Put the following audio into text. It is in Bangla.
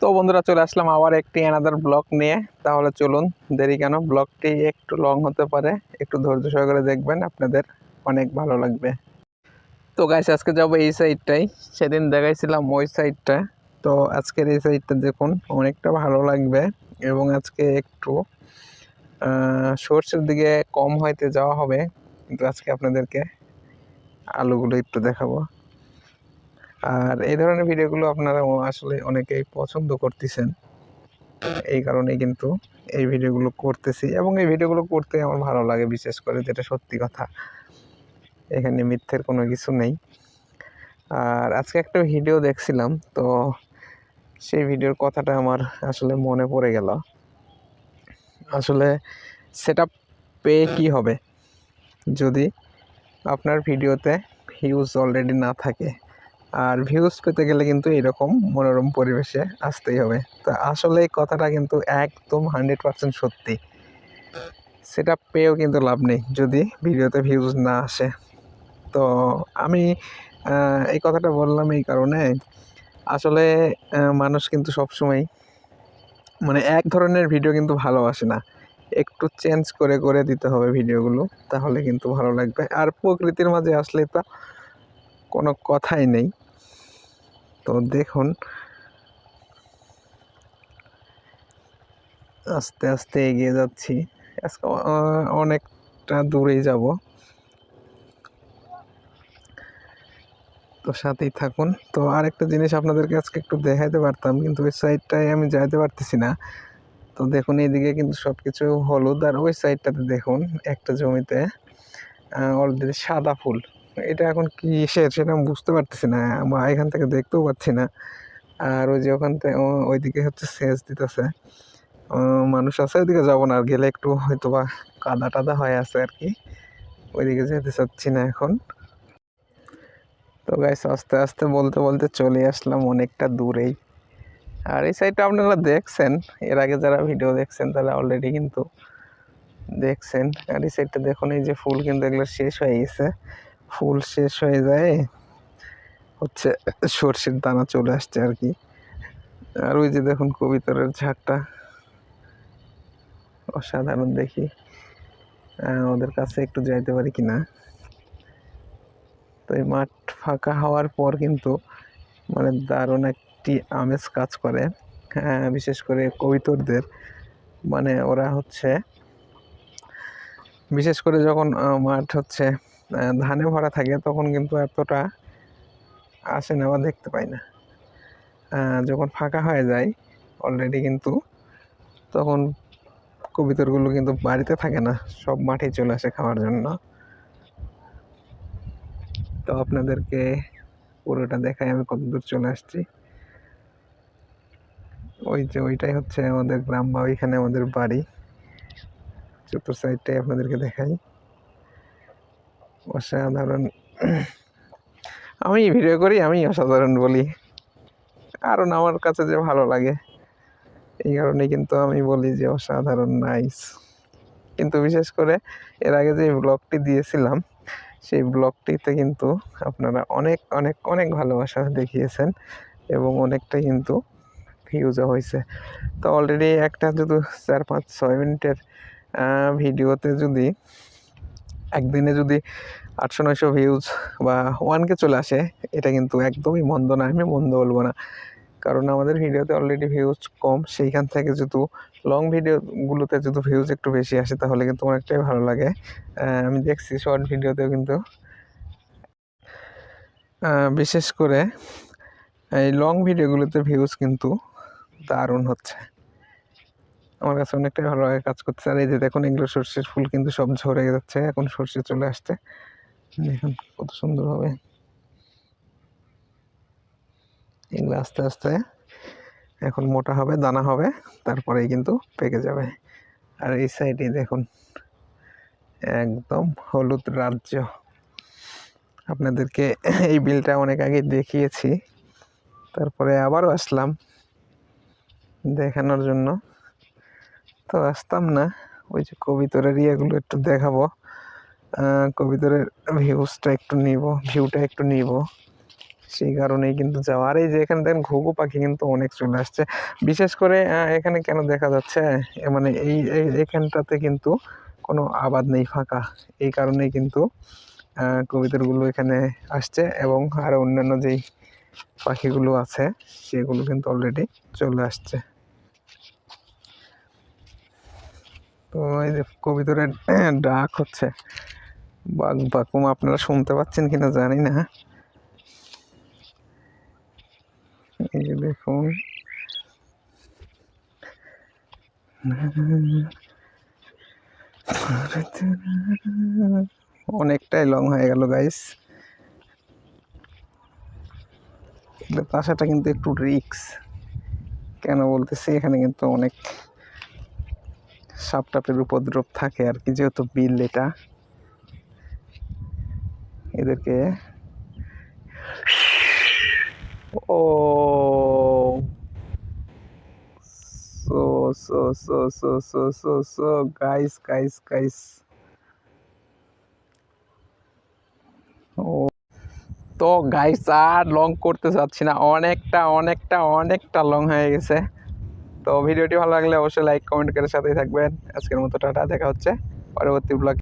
তো বন্ধুরা চলে আসলাম আবার একটি অ্যানাদার ব্লগ নিয়ে। তাহলে চলুন, দেরি কেন? ব্লগটি একটু লং হতে পারে। একটু ধৈর্য সহকারে দেখবেন, আপনাদের অনেক ভালো লাগবে। তো গাইস আজকে যাব এই সাইডটাই সেদিন দেখাইছিলাম ওই সাইডটা তো আজকের এই সাইডটা দেখুন, অনেকটা ভালো লাগবে। এবং আজকে একটু সর্ষের দিকে কম হয়তো যাওয়া হবে। কিন্তু আজকে আপনাদেরকে আলুগুলো একটু দেখাবো। আর এই ধরনের ভিডিওগুলো আপনারা আসলে অনেকেই পছন্দ করতেছেন। এই কারণেই কিন্তু এই ভিডিওগুলো করতেছি এবং এই ভিডিওগুলো করতে আমার ভালো লাগে বিশেষ করে যেটা সত্যি কথা। এখানে মিথ্যের কোনো কিছু নেই। আর আজকে একটা ভিডিও দেখছিলাম, তো সেই ভিডিওর কথাটা আমার আসলে মনে পড়ে গেল। আসলে সেটা পেয়ে কি হবে? যদি আপনার ভিডিওতে ভিউজ অলরেডি না থাকে আর ভিউজ পেতে গেলে কিন্তু এরকম মনোরম পরিবেশে আসতেই হবে। তো আসলে এই কথাটা কিন্তু একদম হান্ড্রেড পার্সেন্ট সত্যি। সেটা পেয়েও কিন্তু লাভ নেই যদি ভিডিওতে ভিউজ না আসে। তো আমি এই কথাটা বললাম এই কারণে, আসলে মানুষ কিন্তু সবসময় মানে এক ধরনের ভিডিও কিন্তু ভালোবাসে না। একটু চেঞ্জ করে করে দিতে হবে ভিডিওগুলো তাহলে কিন্তু ভালো লাগবে। আর প্রকৃতির মাঝে আসলে তো কোনো কথাই নেই। তো দেখুন। আস্তে আস্তে এগিয়ে যাচ্ছি। আজকে অনেকটা দূরেই যাব। তো সাথেই থাকুন। তো আরেকটা জিনিস আপনাদেরকে আজকে একটু দেখাইতে পারতাম, কিন্তু ওই সাইডটায় আমি যাইতে পারতেছি না। তো দেখুন, এইদিকে কিন্তু সব কিছু হলুদ, আর ওই সাইডটাতে দেখুন, একটা জমিতে অলরেডি সাদা ফুল। এটা এখন কিসের সেটা আমি বুঝতে পারতেছি না আমরা এখান থেকে দেখতেও পাচ্ছি না। আর ওই যে ওখান থেকে ওইদিকে হচ্ছে সেচ দিতেছে। মানুষ আছে, ওইদিকে যাব না, আর গেলে একটু হয়তো বা কাদা টাদা হয়ে আছে আর কি। ওইদিকে যেতে চাচ্ছি না এখন। তো গাইস আস্তে আস্তে বলতে বলতে চলে আসলাম অনেকটা দূরেই। আর এই সাইডটা আপনারা দেখছেন, এর আগে যারা ভিডিও দেখছেন তারা অলরেডি কিন্তু দেখছেন। আর এই সাইডটা দেখুন, এই যে ফুল কিন্তু এগুলো শেষ হয়ে গেছে। ফুল শেষ হয়ে যায়, হচ্ছে সর্ষের দানা চলে আসছে আর কি। আর ওই যে দেখুন কবিতরের ঝাঁকটা অসাধারণ দেখি। ওদের কাছে একটু যাইতে পারি কিনা। তো এই মাঠ ফাঁকা হওয়ার পর কিন্তু মানে দারুণ একটি আমেজ কাজ করে। হ্যাঁ বিশেষ করে কবিতরদের। মানে ওরা হচ্ছে, বিশেষ করে যখন মাঠ হচ্ছে ধানে ভরা থাকে, তখন কিন্তু এতটা আসে না বা দেখতে পাই না। যখন ফাঁকা হয়ে যায় অলরেডি কিন্তু, তখন কবিতরগুলো কিন্তু বাড়িতে থাকে না, সব মাঠে চলে আসে খাওয়ার জন্য। তো আপনাদেরকে পুরোটা দেখাই, আমি কতদূর চলে আসছি। ওই যে ওইটাই হচ্ছে আমাদের গ্রাম বা ওইখানে আমাদের বাড়ি। চতুর সাইডটাই আপনাদেরকে দেখাই। অসাধারণ আমি ভিডিও করি, আমি অসাধারণ বলি। কারণ আমার কাছে যে ভালো লাগে, এই কারণে কিন্তু আমি বলি যে অসাধারণ নাইস কিন্তু বিশেষ করে এর আগে যে ব্লগটি দিয়েছিলাম, সেই ব্লগটিতে কিন্তু আপনারা অনেক অনেক অনেক ভালোবাসা দেখিয়েছেন এবং অনেকটা কিন্তু ভিউজও হয়েছে। তো অলরেডি একটা যদি চার, পাঁচ, ছয় মিনিটের ভিডিওতে যদি একদিনে যদি আটশো, নয়শো ভিউজ বা ওয়ানকে চলে আসে, এটা কিন্তু একদমই মন্দ না, আমি মন্দ বলব না। কারণ আমাদের ভিডিওতে অলরেডি ভিউজ কম, সেইখান থেকে যেহেতু লং ভিডিওগুলোতে যেহেতু ভিউজ একটু বেশি আসে, তাহলে কিন্তু অনেকটাই ভালো লাগে। আমি দেখছি শর্ট ভিডিওতেও কিন্তু। বিশেষ করে এই লং ভিডিওগুলোতে ভিউজ কিন্তু দারুণ হচ্ছে। আমার কাছে অনেকটাই ভালো লাগে কাজ করছে আর এই যে দেখুন, এগুলো সর্ষের ফুল কিন্তু সব ঝরে যাচ্ছে। এখন সর্ষে চলে আসছে। দেখুন কত সুন্দর হবে। এগুলো আস্তে আস্তে এখন মোটা হবে, দানা হবে, তারপরেই কিন্তু পেকে যাবে। আর এই সাইডে দেখুন, একদম হলুদ রাজ্য। আপনাদেরকে এই বিলটা অনেক আগে দেখিয়েছি। তারপরে আবারও আসলাম দেখানোর জন্য। তো আসতাম না। ওই যে কবিতরের ইয়েগুলো একটু দেখাবো। কবিতরের ভিউজটা একটু নিব ভিউটা একটু নিব। সেই কারণেই কিন্তু যাওয়া আর এই যে এখানে দেখেন ঘুঘু পাখি কিন্তু অনেক চলে আসছে। বিশেষ করে এখানে কেন দেখা যাচ্ছে মানে এই এখানটাতে কিন্তু কোনো আবাদ নেই, ফাঁকা। এই কারণেই কিন্তু কবিতরগুলো এখানে আসছে এবং আরও অন্যান্য যেই পাখিগুলো আছে, সেগুলো কিন্তু অলরেডি চলে আসছে। তো এই যে কবিতরের ডাক হচ্ছে। বাঘ বাকুম আপনারা শুনতে পাচ্ছেন কিনা জানি না। এই যে দেখুন। অনেকটাই লং হয়ে গেল গাইস আসাটা কিন্তু একটু রিক্স কেন বলতেছি, এখানে কিন্তু অনেক সাপ টাপের উপদ্রব থাকে আর কি, যেহেতু বিল এটা। এদেরকে ও, so so so so so so so guys guys guys ও, তো গাইস আর লং করতে চাচ্ছি না। অনেকটা অনেকটা অনেকটা লং হয়ে গেছে। তো ভিডিওটি ভালো লাগলে অবশ্যই লাইক কমেন্ট করে সাথেই থাকবেন। আজকের মতো টাটা, দেখা হচ্ছে পরবর্তী ব্লগ